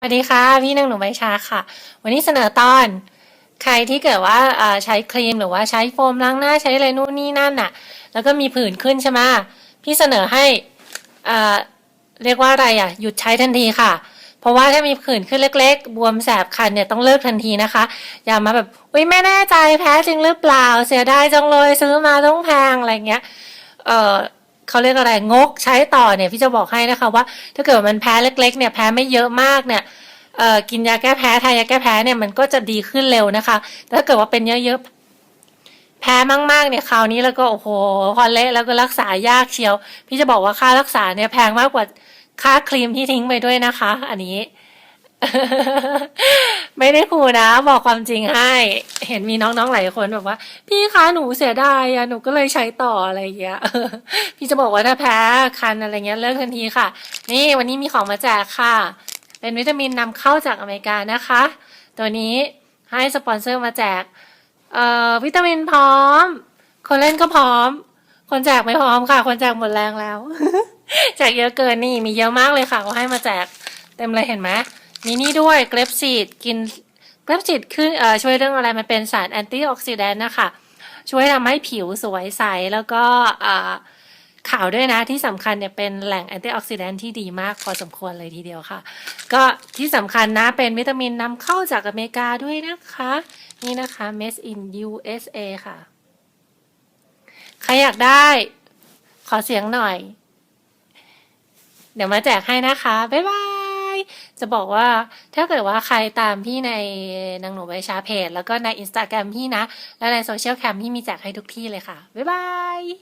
สวัสดีค่ะ พี่นางหนูใบชาค่ะ วันนี้เสนอตอน ใครที่เกิดว่าเอ่อใช้ครีมหรือว่าใช้โฟมล้างหน้าใช้อะไรนู่นนี่นั่นน่ะ แล้วก็มีผื่นขึ้นใช่ไหมพี่เสนอให้เอ่อเรียกว่าอะไรอะหยุดใช้ทันทีค่ะ เพราะว่าถ้ามีผื่นขึ้นเล็ก ๆ บวมแสบคันเนี่ยต้องเลิกทันทีนะคะ อย่ามาแบบอุ้ยไม่แน่ใจแพ้จริงหรือเปล่า เสียดายจังเลยซื้อมาต้องแพงอะไรเงี้ยเออ เขาเรียกอะไรงกใช้ต่อเนี่ยพี่จะบอกให้นะคะว่า ถ้าเกิดมันแพ้เล็ก ๆ เนี่ยแพ้ไม่เยอะมากเนี่ยกินยาแก้แพ้ทายาแก้แพ้เนี่ยมันก็จะดีขึ้นเร็วนะคะ แต่ถ้าเกิดว่าเป็นเยอะๆแพ้มากๆเนี่ยคราวนี้แล้วก็โอ้โหพอเละแล้วก็รักษายากเชียว พี่จะบอกว่าค่ารักษาเนี่ยแพงมากกว่าค่าครีมที่ทิ้งไปด้วยนะคะ อันนี้ ไม่ได้คูนะ บอกความจริงให้ เห็นมีน้องๆหลายคนแบบว่า พี่คะหนูเสียดายอะหนูก็เลยใช้ต่ออะไรอย่างเงี้ยพี่จะบอกว่าถ้าแพ้คันอะไรเงี้ยเลิกทันทีค่ะ นี่วันนี้มีของมาแจกค่ะ เป็นวิตามินนำเข้าจากอเมริกานะคะ ตัวนี้ให้สปอนเซอร์มาแจกเอ่อวิตามินพร้อม คนเล่นก็พร้อม คนแจกไม่พร้อมค่ะ คนแจกหมดแรงแล้วแจกเยอะเกินนี่มีเยอะมากเลยค่ะเขาให้มาแจกเต็มเลยเห็นไหม มีนี่ด้วยเกรปซีดกินเกรปซีดขึ้นเอ่อช่วยเรื่องอะไรมันเป็นสารแอนตี้ออกซิแดนต์นะคะช่วยทำให้ผิวสวยใส แล้วก็อ่าขาวด้วยนะที่สำคัญเนี่ยเป็นแหล่งแอนตี้ออกซิแดนต์ที่ดีมากพอสมควรเลยทีเดียวค่ะ ก็ที่สำคัญนะเป็นวิตามินนำเข้าจากอเมริกาด้วยนะคะ นี่นะคะ made in USA ค่ะ ใครอยากได้ขอเสียงหน่อย เดี๋ยวมาแจกให้นะคะ บ๊ายบาย จะบอกว่า ถ้าเกิดว่าใครตามพี่ในนางหนูใบชาเพจ แล้วก็ในอินสตาแกรมพี่นะ และในโซเชียลแคมพี่มีแจกให้ทุกที่เลยค่ะ บ๊ายบาย